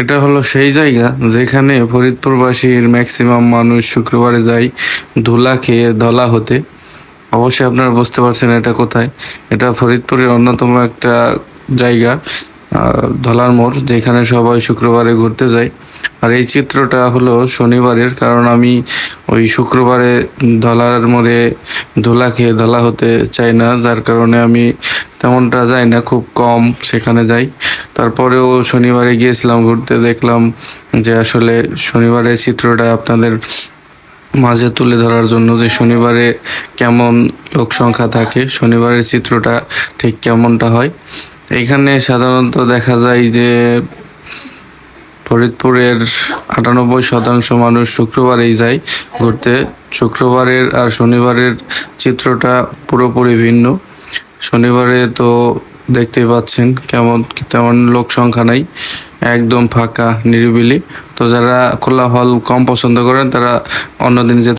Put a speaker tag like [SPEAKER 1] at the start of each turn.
[SPEAKER 1] এটা হলো সেই জায়গা যেখানে ফরিদপুরবাসীর ম্যাক্সিমাম মানুষ শুক্রবারে যায় ধুলা খেয়ে ধলা হতে। অবশ্যই আপনারা বুঝতে পারছেন এটা কোথায়। এটা ফরিদপুরের অন্যতম একটা জায়গা ধলার মোড়, যেখানে সবাই শুক্রবারে ঘুরতে যায়। আর এই চিত্রটা হলো শনিবারের, কারণ আমি ওই শুক্রবারে ধলার মোড়ে ধুলা খেয়ে ধলা হতে চাই না, যার কারণে আমি তেমনটা যাই না, খুব কম সেখানে যাই। তারপরেও শনিবারে গিয়েছিলাম, ঘুরতে দেখলাম যে আসলে শনিবারের চিত্রটা আপনাদের মাঝে তুলে ধরার জন্য যে শনিবারে কেমন লোক সংখ্যা থাকে, শনিবারের চিত্রটা ঠিক কেমনটা হয়। এখানে সাধারণত দেখা যায় যে ফরিদপুরের আটানব্বই শতাংশ মানুষ শুক্রবারেই যায় ঘুরতে। শুক্রবারের আর শনিবারের চিত্রটা পুরোপুরি ভিন্ন। শনিবারে তো দেখতেই পাচ্ছেন কেমন, তেমন লোক সংখ্যা নাই, একদম ফাঁকা, নিরিবিলি। তো যারা খোলা হল কম পছন্দ করেন, তারা অন্যদিন যেতে